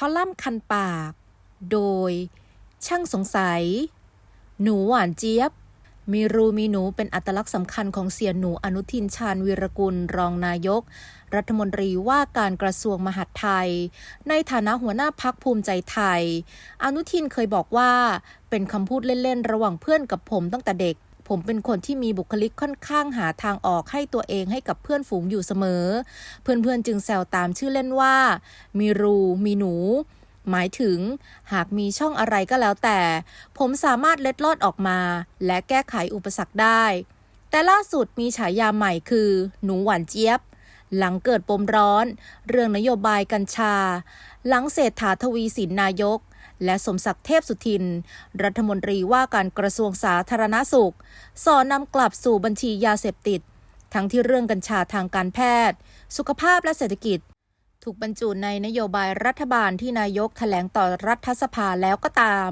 คอลัมน์คันปาก โดย ช่างสงสัย หนูหวานเจี๊ยบ มีรูมีหนูเป็นอัตลักษณ์สำคัญของเสียหนูอนุทินชาญวีรกุลรองนายก รัฐมนตรีว่าการกระทรวงมหาดไทย ในฐานะหัวหน้าพักภูมิใจไทย อนุทินเคยบอกว่า เป็นคำพูดเล่น ๆ ระหว่างเพื่อนกับผมตั้งแต่เด็ก ผมเป็นคนที่มีบุคลิกค่อนข้างหาทางออกให้ตัวเองให้กับเพื่อนฝูงอยู่เสมอ เพื่อนๆจึงแซวตามชื่อเล่นว่า มีรูมีหนูหมายถึงหากมีช่องอะไรก็แล้วแต่ ผมสามารถเล็ดลอดออกมา และแก้ไขอุปสรรคได้ แต่ล่าสุดมีฉายาใหม่คือ หนูหวานเจี๊ยบ หลังเกิดปมร้อน เรื่องนโยบายกัญชา หลังเศรษฐาทวีสินนายก และสมศักดิ์เทพสุทิน รัฐมนตรีว่าการกระทรวงสาธารณสุข สอนนำกลับสู่บัญชียาเสพติด ทั้งที่เรื่องกัญชาทางการแพทย์ สุขภาพและเศรษฐกิจ ถูกบรรจุในนโยบายรัฐบาลที่นายกแถลงต่อรัฐสภาแล้วก็ตาม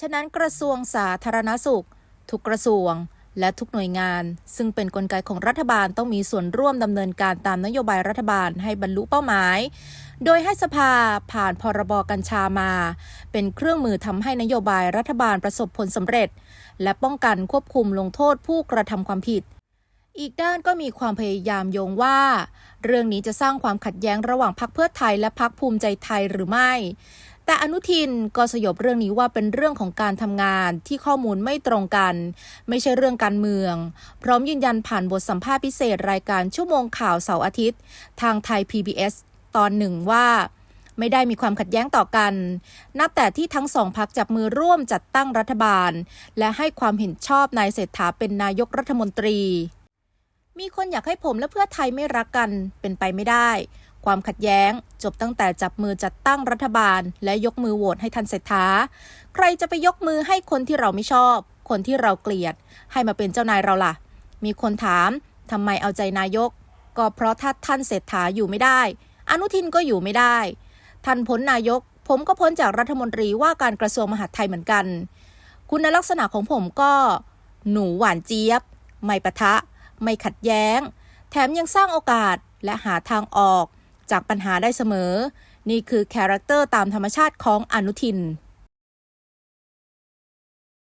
ฉะนั้นกระทรวงสาธารณสุข ทุกกระทรวงและทุกหน่วยงาน ซึ่งเป็นนกลไกของรัฐบาลต้องมีส่วนร่วมดำเนินการตามนโยบายรัฐบาลให้บรรลุเป้าหมาย โดยให้สภาผ่านพรบกัญชามา เป็นเครื่องมือทำให้นโยบายรัฐบาลประสบผลสำเร็จ และป้องกันควบคุมลงโทษผู้กระทำความผิด อีกด้านก็มีความพยายามโยงว่า เรื่องนี้จะสร้างความขัดแย้งระหว่างพรรคเพื่อไทยและพรรคภูมิใจไทยหรือไม่ แต่อนุทินก็สยบเรื่องนี้ว่าเป็นเรื่องของการทำงานที่ข้อมูลไม่ตรงกัน ไม่ใช่เรื่องการเมือง พร้อมยืนยันผ่านบทสัมภาษณ์พิเศษรายการชั่วโมงข่าวเสาร์อาทิตย์ ทางไทย PBS ตอนหนึ่งว่า ไม่ได้มีความขัดแย้งต่อกัน นับแต่ที่ทั้งสองพักจับมือร่วมจัดตั้งรัฐบาล และให้ความเห็นชอบนายเศรษฐาเป็นนายกรัฐมนตรี มีคนอยากให้ผมและเพื่อไทยไม่รักกันเป็นไปไม่ได้ ความขัดแย้งจบตั้งแต่จับมือจัดตั้งรัฐบาล และยกมือโหวตให้ทันเศรษฐา ใครจะไปยกมือให้คนที่เราไม่ชอบ คนที่เราเกลียด ให้มาเป็นเจ้านายเราล่ะ มีคนถามทำไมเอาใจนายก ก็เพราะถ้าท่านเศรษฐาอยู่ไม่ได้ อนุทินก็อยู่ไม่ได้ ท่านพ้นนายก ผมก็พ้นจากรัฐมนตรีว่าการกระทรวงมหาดไทยเหมือนกัน คุณลักษณะของผมก็ หนูหวานเจี๊ยบ ไม่ปะทะ ไม่ขัดแย้ง แถมยังสร้างโอกาสและหาทางออก จากปัญหาได้เสมอ นี่คือคาแรคเตอร์ตามธรรมชาติของอนุทิน